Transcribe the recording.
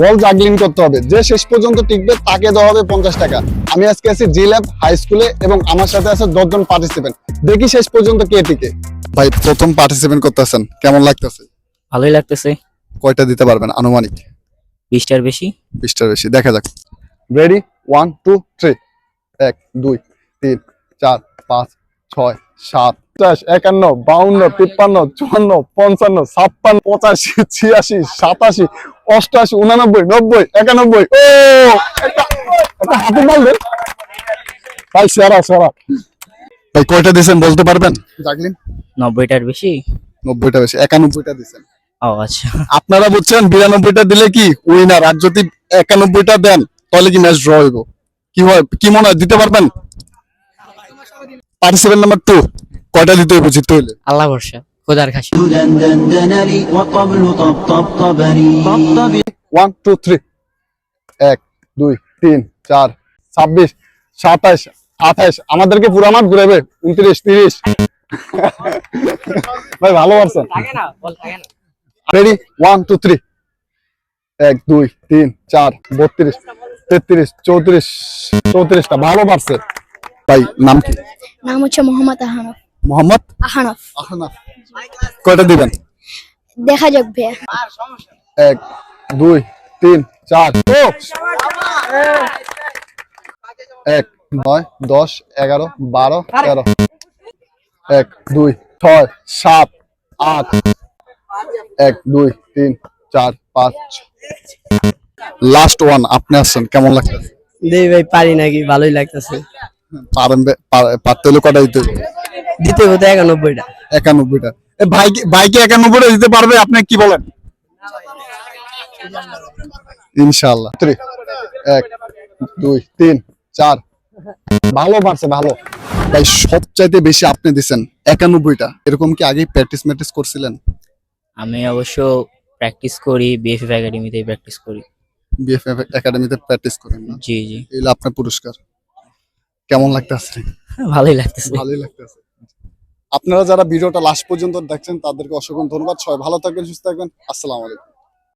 বল juggling করতে হবে। যে শেষ পর্যন্ত টিকবে তাকে দেওয়া হবে পঞ্চাশ টাকা। আমি আজকে আছি জি ল্যাব হাই স্কুলে এবং আমার সাথে আছে দশজন পার্টিসিপেন্ট দেখি শেষ পর্যন্ত কে টিকে। ভাই প্রথম পার্টিসিপেন্ট করতেছেন। কেমন লাগতেছে? ভালোই লাগতেছে। কয়টা দিতে পারবেন আনুমানিক? বিশটার বেশি? বিশটার বেশি। দেখা যাক। রেডি ওয়ান টু থ্রি এক দুই তিন চার পাঁচ ছয় সাত পঞ্চাশ একান্ন বাউন্ন তিপ্পান্ন চুয়ান্ন পঞ্চান্ন ছাপ্পান্ন পঁচাশি ছিয়াশি সাতাশি অষ্টআশি উনানব্বই নব্বই একানব্বই ও! একটা হাতে মাল দেন ভাই সেরা সেরা। ভাই কয়টা দিয়েছেন বলতে পারবেন? জাগলিন নব্বইটার বেশি? নব্বইটা বেশি একানব্বইটা দিয়েছেন ও আচ্ছা। আপনারা বলছেন বিরানব্বইটা দিলে কি উইনার আর যদি একানব্বইটা দেন তাহলে কি ম্যাচ ড্র হইব? কি হয় কি মনে হয় দিতে পারবেন? পার্টিসিপেন্ট নাম্বার টু কয়টা দিতে হইব জিততে হইলে? আল্লাহ ভরসা। খোদার খাসি। ওয়ান টু থ্রি এক দুই তিন চার ছাব্বিশ সাতাইশ আঠাইশ। আমাদেরকে পুরা মাঠ ঘুরাবে। উনত্রিশ তিরিশ। ভাই ভালো পারছেন। রেডি ওয়ান টু থ্রি এক দুই তিন চার বত্রিশ তেত্রিশ চৌত্রিশ চৌত্রিশটা। ভালো পারছে। ভাই নাম কি? নাম হচ্ছে মোহাম্মদ আহানফ। মোহাম্মদ? আহানফ। আহানফ। কয়টা দিবেন? দেখা যাক ভাইয়া। এক দুই তিন চার ও! এক নয় দশ এগারো বারো তেরো। এক দুই ছয় সাত আট। এক দুই তিন চার পাঁচ। লাস্ট ওয়ান আপনি আসছেন কেমন লাগছে দেই ভাই পারি নাকি ভালোই লাগতেছে। পারেন পারতে হলে কটা দিতে হবে? দিতে হতো একানব্বইটা। একানব্বইটা। এ ভাইকে ভাইকে একানব্বইটা দিতে পারবে? আপনি কি বলেন? ইনশাল্লাহ থ্রি এক দুই তিন চার। ভালো পারছে ভালো। ভাই সবচাইতে বেশি আপনি দিছেন একানব্বইটা। এরকম কি আগে প্র্যাকটিস ম্যাকটিস করছিলেন? আমি অবশ্য প্র্যাকটিস করি বিএফএফ একাডেমিতেই প্র্যাকটিস করি। বিএফএফ একাডেমিতে প্র্যাকটিস করেন না? জি জি। এগুলো আপনার পুরস্কার। কেমন লাগতেছে? ভালোই লাগতেছে। ভালোই লাগতেছে। আপনারা যারা ভিডিওটা লাস্ট পর্যন্ত দেখছেন, তাদেরকে অসংখ্য ধন্যবাদ। সবাই ভালো থাকবেন, সুস্থ থাকবেন। আসসালামু আলাইকুম।